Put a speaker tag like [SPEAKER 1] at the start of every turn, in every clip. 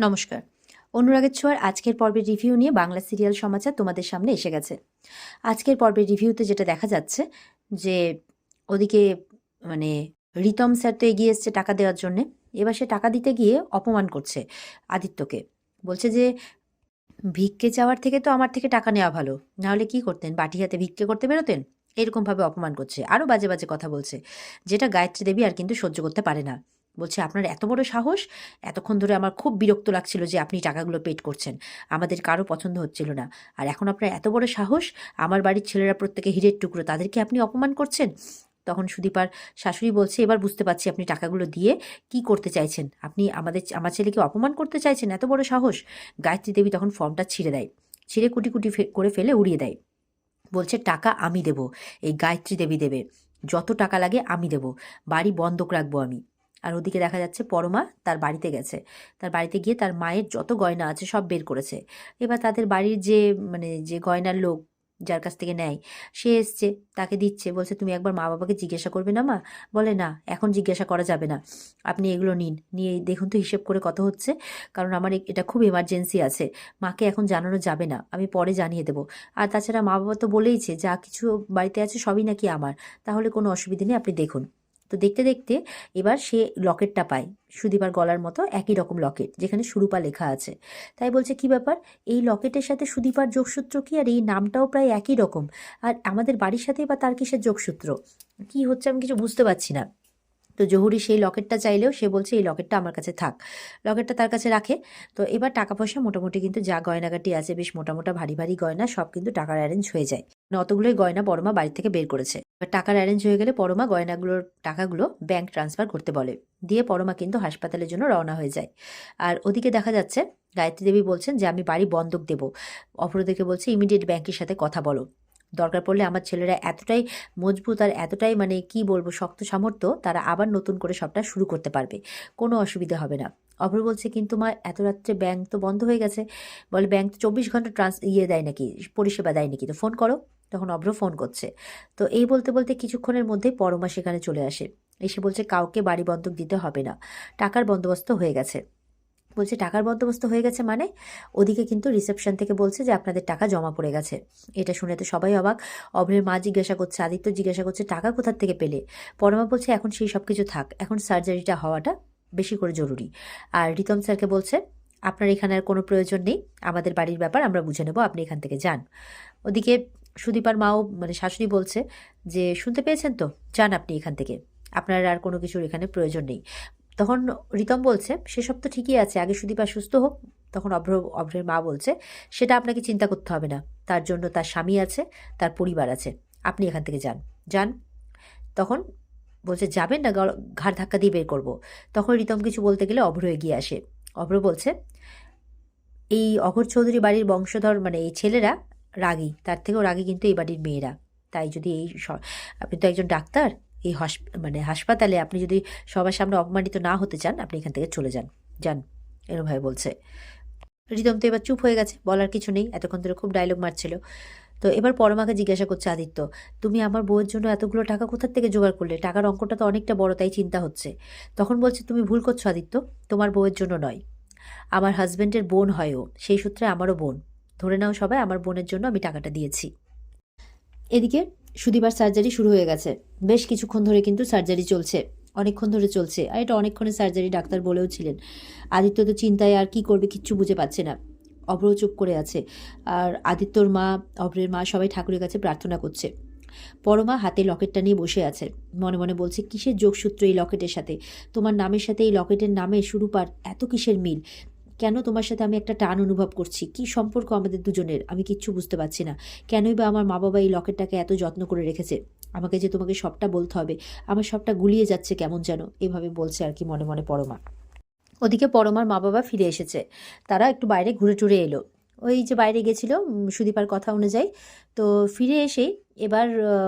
[SPEAKER 1] নমস্কার। অনুরাগের ছোঁয়ার আজকের পর্বের রিভিউ নিয়ে বাংলা সিরিয়াল সমাচার তোমাদের সামনে এসে গেছে। আজকের পর্বের রিভিউতে যেটা দেখা যাচ্ছে যে ওদিকে মানে রিতম স্যার তো এগিয়ে এসছে টাকা দেওয়ার জন্যে। এবার সে টাকা দিতে গিয়ে অপমান করছে আদিত্যকে। বলছে যে, ভিক্ষে চাওয়ার থেকে তো আমার থেকে টাকা নেওয়া ভালো। নাহলে কি করতেন? বাটি হাতে ভিক্ষে করতে বেরোতেন? এরকমভাবে অপমান করছে। আরও বাজে বাজে কথা বলছে। যেটা গায়ত্রী দেবী আর কিন্তু সহ্য করতে পারে না। বলছে, আপনার এত বড় সাহস? এতক্ষণ ধরে আমার খুব বিরক্ত লাগছিল যে আপনি টাকাগুলো পেড করছেন। আমাদের কারও পছন্দ হচ্ছিল না। আর এখন আপনার এত বড় সাহস? আমার বাড়ির ছেলেরা প্রত্যেকে হীরের টুকরো, তাদেরকে আপনি অপমান করছেন? তখন সুদীপার শাশুড়ি বলছে, এবার বুঝতে পারছি আপনি টাকাগুলো দিয়ে কি করতে চাইছেন। আপনি আমাদের আমার ছেলেকে অপমান করতে চাইছেন? এত বড় সাহস? গায়ত্রী দেবী তখন ফর্মটা ছিঁড়ে দেয়। ছিঁড়ে কুটি কুটি করে ফেলে উড়িয়ে দেয়। বলছে, টাকা আমি দেব। এই গায়ত্রী দেবী দেবে। যত টাকা লাগে আমি দেব। বাড়ি বন্ধক রাখব আমি। আর ওদিকে দেখা যাচ্ছে পরমা তার বাড়িতে গেছে। তার বাড়িতে গিয়ে তার মায়ের যত গয়না আছে সব বের করেছে। এবার তাদের বাড়ির যে মানে যে গয়নার লোক যার কাছ থেকে নেয়, সে এসছে, তাকে দিচ্ছে, বলছে, তুমি একবার মা বাবাকে জিজ্ঞাসা করবে না মা? বলে, না, এখন জিজ্ঞাসা করা যাবে না। আপনি এগুলো নিন। নিয়ে দেখুন তো হিসেব করে কত হচ্ছে, কারণ আমার এটা খুব এমার্জেন্সি আছে। মাকে এখন জানানো যাবে না, আমি পরে জানিয়ে দেবো। আর তাছাড়া মা বাবা তো বলেইছে, যা কিছু বাড়িতে আছে সবই নাকি আমার, তাহলে কোনো অসুবিধে নেই, আপনি দেখুন। তো দেখতে দেখতে এবার সে লকেটটা পায় সুদীপার গলার মতো একই রকম লকেট, যেখানে সুরূপা লেখা আছে। তাই বলছে, কি ব্যাপার? এই লকেটের সাথে সুদীপার যোগসূত্র কি আর? এই নামটাও প্রায় একই রকম। আর আমাদের বাড়ির সাথে বা তার কিসের যোগসূত্র? কি হচ্ছে আমি কিছু বুঝতে পারছি না। তো জহুরি সেই লকেটটা চাইলেও সে বলছে, এই লকেটটা আমার কাছে থাক। লকেটটা তার কাছে রাখে। তো এবার টাকা পয়সা মোটামুটি কিন্তু যা গয়নাগাটি আছে, বেশ মোটা মোটা ভারী ভারী গয়না, সব কিন্তু টাকার অ্যারেঞ্জ হয়ে যায়। অতগুলোই গয়না পরমা বাড়ি থেকে বের করেছে। এবার টাকার অ্যারেঞ্জ হয়ে গেলে পরমা গয়নাগুলোর টাকাগুলো ব্যাংক ট্রান্সফার করতে বলে। দিয়ে পরমা কিন্তু হাসপাতালের জন্য রওনা হয়ে যায়। আর ওদিকে দেখা যাচ্ছে, গায়ত্রী দেবী বলছেন যে, আমি বাড়ি বন্ধক দেবো। অপরদিকে বলছে, ইমিডিয়েট ব্যাংকের সাথে কথা বলো। দরকার পড়লে আমার ছেলেরা এতটাই মজবুত আর এতটাই মানে কি বলব, শক্ত সামর্থ্য, তারা আবার নতুন করে সবটা শুরু করতে পারবে। কোনো অসুবিধা হবে না। অপর বলছে, কিন্তু মা, এত রাত্রে ব্যাংক তো বন্ধ হয়ে গেছে। বলে, ব্যাংক তো চব্বিশ ঘণ্টা ট্রান্স ইয়ে দেয় নাকি, পরিষেবা দেয় নাকি? তো ফোন করো। তখন অভ্র ফোন করছে। তো এই বলতে বলতে কিছুক্ষণের মধ্যেই পরমা সেখানে চলে আসে। এসে বলছে, কাউকে বাড়ি বন্ধক দিতে হবে না। টাকার বন্দোবস্ত হয়ে গেছে। বলছে টাকার বন্দোবস্ত হয়ে গেছে মানে? ওদিকে কিন্তু রিসেপশন থেকে বলছে যে আপনাদের টাকা জমা পড়ে গেছে। এটা শুনে তো সবাই অবাক। অভ্রের মা জিজ্ঞাসা করছে, আদিত্য জিজ্ঞাসা করছে, টাকা কোথার থেকে পেলে? পরমা বলছে, এখন সেই সব কিছু থাক, এখন সার্জারিটা হওয়াটা বেশি করে জরুরি। আর রিতম স্যারকে বলছে, আপনার এখানে আর কোনো প্রয়োজন নেই, আমাদের বাড়ির ব্যাপার আমরা বুঝে নেব, আপনি এখান থেকে যান। ওদিকে সুদীপার মাও মানে শাশুড়ি বলছে যে, শুনতে পেয়েছেন তো? যান আপনি এখান থেকে। আপনার আর কোনো কিছুর এখানে প্রয়োজন নেই। তখন রিতম বলছে, সেসব তো ঠিকই আছে, আগে সুদীপা সুস্থ হোক। তখন অভ্র, অভ্রের মা বলছে, সেটা আপনাকে চিন্তা করতে হবে না। তার জন্য তার স্বামী আছে, তার পরিবার আছে। আপনি এখান থেকে যান। যান। তখন বলছে, যাবেন না ঘাড় ধাক্কা দিয়ে বের করব। তখন রিতম কিছু বলতে গেলে অভ্র এগিয়ে আসে। অভ্র বলছে, এই অঘর চৌধুরী বাড়ির বংশধর মানে এই ছেলেরা রাগী। তার থেকেও রাগী কিন্তু এই বাড়ির মেয়েরা। তাই যদি এই আপনি তো একজন ডাক্তার এই মানে হাসপাতালে আপনি যদি সবার সামনে অপমানিত না হতে চান, আপনি এখান থেকে চলে যান। যান এরমভাবে বলছে। রিতম তো এবার চুপ হয়ে গেছে, বলার কিছু নেই। এতক্ষণ ধরে খুব ডায়লগ মারছিল। তো এবার পরমাকে জিজ্ঞাসা করছে, আদিত্য, তুমি আমার বউয়ের জন্য এতগুলো টাকা কোথার থেকে জোগাড় করলে? টাকার অঙ্কটা তো অনেকটা বড়, তাই চিন্তা হচ্ছে। তখন বলছে, তুমি ভুল করছ আদিত্য, তোমার বউয়ের জন্য নয়। আমার হাজব্যান্ডের বোন হয় ও, সেই সূত্রে আমারও বোন। ধরে নাও সবাই, আমার বোনের জন্য আমি টাকাটা দিয়েছি। এদিকে সুদীপার সার্জারি শুরু হয়ে গেছে। বেশ কিছুক্ষণ ধরে কিন্তু সার্জারি চলছে। অনেকক্ষণ ধরে চলছে। আর এটা অনেকক্ষণের সার্জারি ডাক্তার বলেও ছিলেন। আদিত্য তো চিন্তায় আর কি করবে কিচ্ছু বুঝে পাচ্ছে না। অভ্র চুপ করে আছে। আর আদিত্যর মা, অভ্রের মা সবাই ঠাকুরের কাছে প্রার্থনা করছে। পরমা হাতে লকেটটা নিয়ে বসে আছে। মনে মনে বলছে, কিসের যোগসূত্র এই লকেটের সাথে? তোমার নামের সাথে এই লকেটের নামে শুরু পার এত কিসের মিল? কেন তোমার সাথে আমি একটা টান অনুভব করছি? কি সম্পর্ক আমাদের দুজনের? আমি কিচ্ছু বুঝতে পারছি না। কেনই বা আমার মা বাবা এই লকেটটাকে এত যত্ন করে রেখেছে? আমাকে যে তোমাকে সবটা বলতে হবে, আমার সবটা গুলিয়ে যাচ্ছে কেমন যেন? এভাবে বলছে আর কি মনে মনে পরমা। ওদিকে পরমার মা বাবা ফিরে এসেছে। তারা একটু বাইরে ঘুরে টুরে এলো। ওই যে বাইরে গেছিল সুদীপার কথা অনুযায়ী। তো ফিরে এসেই এবার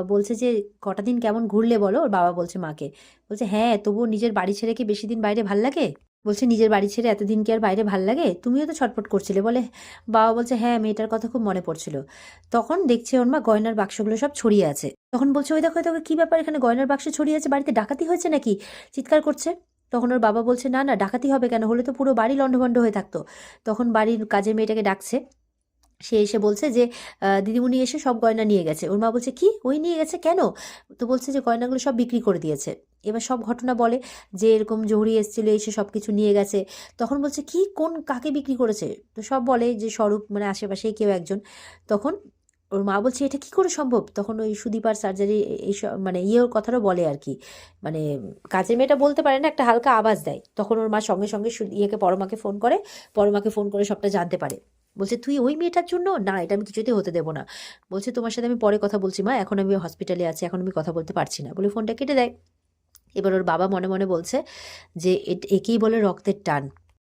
[SPEAKER 1] বলছে যে, কটা দিন কেমন ঘুরলে বলো? ওর বাবা বলছে মাকে। বলছে হ্যাঁ তবুও নিজের বাড়ি ছেড়ে কি বেশি দিন বাইরে ভালো লাগে? বলছে, নিজের বাড়ি ছেড়ে এতদিন কি আর বাইরে ভালো লাগে? তুমিও তো ছটফট করছিলে। বলে, বাবা বলছে হ্যাঁ মেয়েটার কথা খুব মনে পড়ছিল। তখন দেখছে ওর মা গয়নার বাক্সগুলো সব ছড়িয়ে আছে। তখন বলছে, ওই দেখো তোকে কী ব্যাপার এখানে গয়নার বাক্স ছড়িয়ে আছে? বাড়িতে ডাকাতি হয়েছে নাকি? চিৎকার করছে? তখন ওর বাবা বলছে, না না, ডাকাতি হবে কেন? হলে তো পুরো বাড়ি লণ্ডভণ্ড হয়ে থাকতো। তখন বাড়ির কাজের মেয়েটাকে ডাকছে সে এসে বলছে যে দিদিমণি এসে সব গয়না নিয়ে গেছে। ওর মা বলছে, কি? ওই নিয়ে গেছে কেন? তো বলছে যে, গয়নাগুলো সব বিক্রি করে দিয়েছে। এবার সব ঘটনা বলে যে, এরকম জহুরি এসেছিল, এসে সব কিছু নিয়ে গেছে। তখন বলছে, কি? কোন, কাকে বিক্রি করেছে? তো সব বলে যে, স্বরূপ মানে আশেপাশেই কেউ একজন। তখন ওর মা বলছে, এটা কি করে সম্ভব? তখন ওই সুদীপার সার্জারি এই সব- মানে ইয়ের কথাটাও বলে আর কি। মানে কাজের মেয়েটা বলতে পারে না, একটা হালকা আওয়াজ দেয়। তখন ওর মা সঙ্গে সঙ্গে ইয়েকে, পরমাকে ফোন করে। পরমাকে ফোন করে সবটা জানতে পারে। বলছে, তুই ওই মেয়েটার জন্য? না, এটা আমি কিছুতেই হতে দেবো না। বলছে, তোমার সাথে আমি পরে কথা বলছি, মা। এখন আমি হসপিটালে আছি, এখন আমি কথা বলতে পারছি না। বলে ফোনটা কেটে দেয়। এবার ওর বাবা মনে মনে বলছে যে একেই বলে রক্তের টান।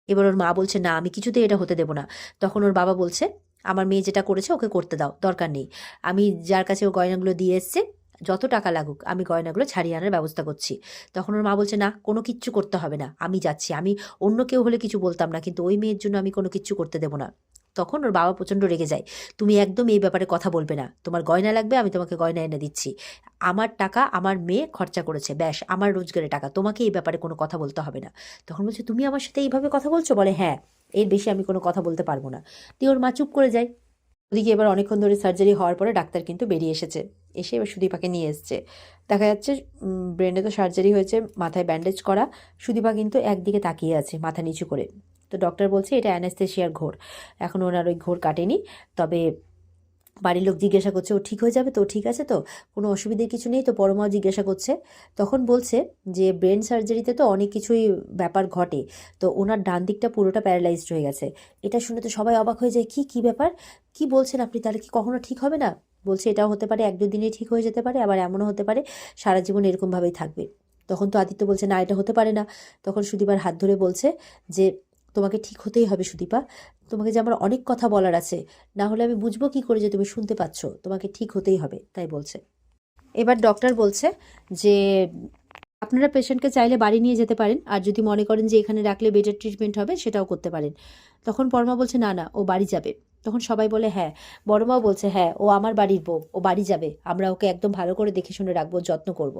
[SPEAKER 1] এবার ওর মা বলছে, না, আমি কিছুতেই এটা হতে দেবো না। তখন ওর বাবা বলছে, আমার মেয়ে যেটা করেছে, ওকে করতে দাও, দরকার নেই। আমি যার কাছে ও গয়নাগুলো দিয়ে এসছে, যত টাকা লাগুক, আমি গয়নাগুলো ছাড়িয়ে আনার ব্যবস্থা করছি। তখন ওর মা বলছে, না, কোনো কিচ্ছু করতে হবে না, আমি যাচ্ছি। আমি অন্য কেউ হলে কিছু বলতাম না, কিন্তু ওই মেয়ের জন্য আমি কোনো কিচ্ছু করতে দেবো না। তখন ওর বাবা প্রচণ্ড রেগে যায়। তুমি একদম এই ব্যাপারে কথা বলবে না। তোমার গয়না লাগবে, আমি তোমাকে গয়না এনে দিচ্ছি। আমার টাকা আমার মেয়ে খরচা করেছে। ব্যাস, আমার রোজগারের টাকা। তোমাকে এই ব্যাপারে কোনো কথা বলতে হবে না। তখন বলছে, তুমি আমার সাথে এইভাবে কথা বলছো? বলে হ্যাঁ এর বেশি আমি কোনো কথা বলতে পারব না। দিয়ে ওর মা চুপ করে যায়। ওদিকে এবার অনেকক্ষণ ধরে সার্জারি হওয়ার পরে ডাক্তার কিন্তু বেরিয়ে এসেছে। এসে এবার সুদীপাকে নিয়ে এসছে। দেখা যাচ্ছে ব্রেনে তো সার্জারি হয়েছে, মাথায় ব্যান্ডেজ করা। সুদীপা কিন্তু একদিকে তাকিয়ে আছে, মাথা নিচু করে। তো ডক্টর বলছে এটা অ্যানাস্থেশিয়ার ঘোর। এখন ওনার ওই ঘোর কাটেনি, তবে বাড়ির লোক জিজ্ঞাসা করছে, ও ঠিক হয়ে যাবে তো? ঠিক আছে তো? কোনো অসুবিধে কিছু নেই? তো পরমাও জিজ্ঞাসা করছে, তখন বলছে যে, ব্রেন সার্জারিতে তো অনেক কিছুই ব্যাপার ঘটে, তো ওনার ডান দিকটা পুরোটা প্যারালাইজড হয়ে গেছে। এটা শুনে তো সবাই অবাক হয়ে যায়, কি কি ব্যাপার? কি বলছেন আপনি? তাহলে কি কখনো ঠিক হবে না? বলছে, এটাও হতে পারে এক দুদিনে ঠিক হয়ে যেতে পারে, আবার এমনও হতে পারে, সারা জীবন এরকমভাবেই থাকবে। তখন তো আদিত্য বলছে, না, এটা হতে পারে না। তখন সুদীপার হাত ধরে বলছে যে তোমাকে ঠিক হতেই হবে সুদীপা। তোমাকে যে আমার অনেক কথা বলার আছে, না হলে আমি বুঝব কি করে যে তুমি শুনতে পাচ্ছ। তোমাকে ঠিক হতেই হবে, তাই বলছে। এবার ডক্টর বলছে যে, আপনারা পেশেন্টকে চাইলে বাড়ি নিয়ে যেতে পারেন, আর যদি মনে করেন যে এখানে রাখলে বেটার ট্রিটমেন্ট হবে, সেটাও করতে পারেন। তখন পরমা বলছে, না না, ও বাড়ি যাবে। তখন সবাই বলে হ্যাঁ। বড়মাও বলছে হ্যাঁ ও আমার বাড়ির বউ, ও বাড়ি যাবে। আমরা ওকে একদম ভালো করে দেখে শুনে রাখব, যত্ন করব।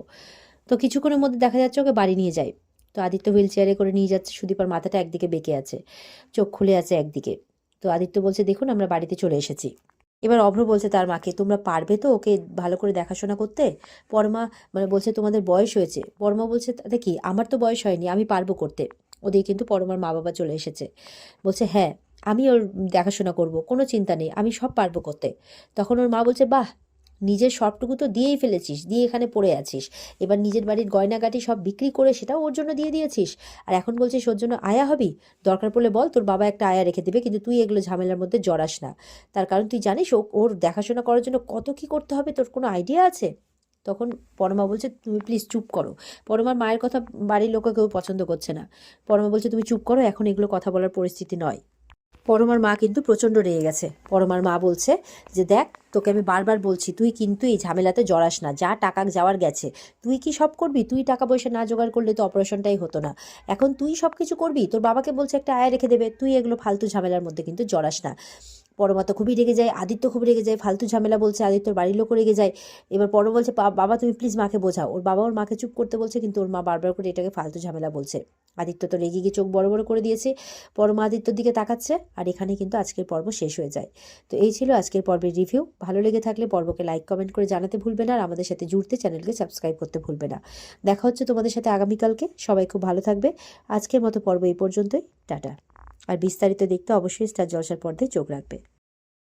[SPEAKER 1] তো কিছুক্ষণের মধ্যে দেখা যাচ্ছে ওকে বাড়ি নিয়ে যায়। তো আদিত্য হুইল চেয়ারে করে নিয়ে যাচ্ছে সুদীপার মাথাটা একদিকে বেঁকে আছে, চোখ খুলে আছে একদিকে। তো আদিত্য বলছে, দেখুন, আমরা বাড়িতে চলে এসেছি। এবার অভ্র বলছে তার মাকে, তোমরা পারবে তো ওকে ভালো করে দেখাশোনা করতে? পরমা মানে বলছে, তোমাদের বয়স হয়েছে। পরমা বলছে তাতে কি, আমার তো বয়স হয়নি, আমি পারব করতে। ওদের কিন্তু পরমার মা বাবা চলে এসেছে। বলছে হ্যাঁ আমি ওর দেখাশোনা করব, কোনো চিন্তা নেই, আমি সব পারব করতে। তখন ওর মা বলছে, বাহ নিজের সবটুকু তো দিয়েই ফেলেছিস, দিয়ে এখানে পড়ে আছিস। এবার নিজের বাড়ির গয়নাগাটি সব বিক্রি করে সেটাও ওর জন্য দিয়ে দিয়েছিস। আর এখন বলছিস ওর জন্য আয়া হবি? দরকার পড়লে বল, তোর বাবা একটা আয়া রেখে দেবে, কিন্তু তুই এগুলো ঝামেলার মধ্যে জড়াস না। তার কারণ তুই জানিস ওর দেখাশোনা করার জন্য কত কি করতে হবে, তোর কোনো আইডিয়া আছে? তখন পরমা বলছে, তুমি প্লিজ চুপ করো। পরমার মায়ের কথা বাড়ির লোকে কেউ পছন্দ করছে না। পরমা বলছে, তুমি চুপ করো, এখন এগুলো কথা বলার পরিস্থিতি নয়। পরমার মা কিন্তু প্রচণ্ড রেগে গেছে। পরমার মা বলছে যে, দেখ, তোকে আমি বারবার বলছি, তুই কিন্তু এই ঝামেলাতে জড়াস না। যা টাকা যাওয়ার গেছে, তুই কি সব করবি? তুই টাকা পয়সা না জোগাড় করলে তো অপারেশনটাই হতো না। এখন তুই সব কিছু করবি? তোর বাবাকে বলছে একটা আয় রেখে দেবে। তুই এগুলো ফালতু ঝামেলার মধ্যে কিন্তু জড়াস না। পরমা তো খুবই রেগে যায়, আদিত্য খুব রেগে যায়, ফালতু ঝামেলা বলছে, আদিত্যর বাড়ির লোকও রেগে যায়। এবার পরম বলছে বাবা তুমি প্লিজ মাকে বোঝাও। ওর বাবা ওর মাকে চুপ করতে বলছে, কিন্তু ওর মা বারবার করে এটাকে ফালতু ঝামেলা বলছে। আদিত্য তো রেগে গিয়ে চোখ বড় বড় করে দিয়েছে। পরমা আদিত্যর দিকে তাকাচ্ছে, আর এখানে কিন্তু আজকের পর্ব শেষ হয়ে যায়। তো এই ছিল আজকের পর্বের রিভিউ ভালো লেগে থাকলে পর্বকে লাইক কমেন্ট করে জানাতে ভুলবে না, আর আমাদের সাথে জুড়তে চ্যানেলকে সাবস্ক্রাইব করতে ভুলবে না। দেখা হচ্ছে তোমাদের সাথে আগামীকালকে। সবাই খুব ভালো থাকবে। আজকের মতো পর্ব এই পর্যন্তই। টাটা। আর বিস্তারিত দেখতে অবশ্যই স্টার জলসার পর্দায় চোখ রাখবে।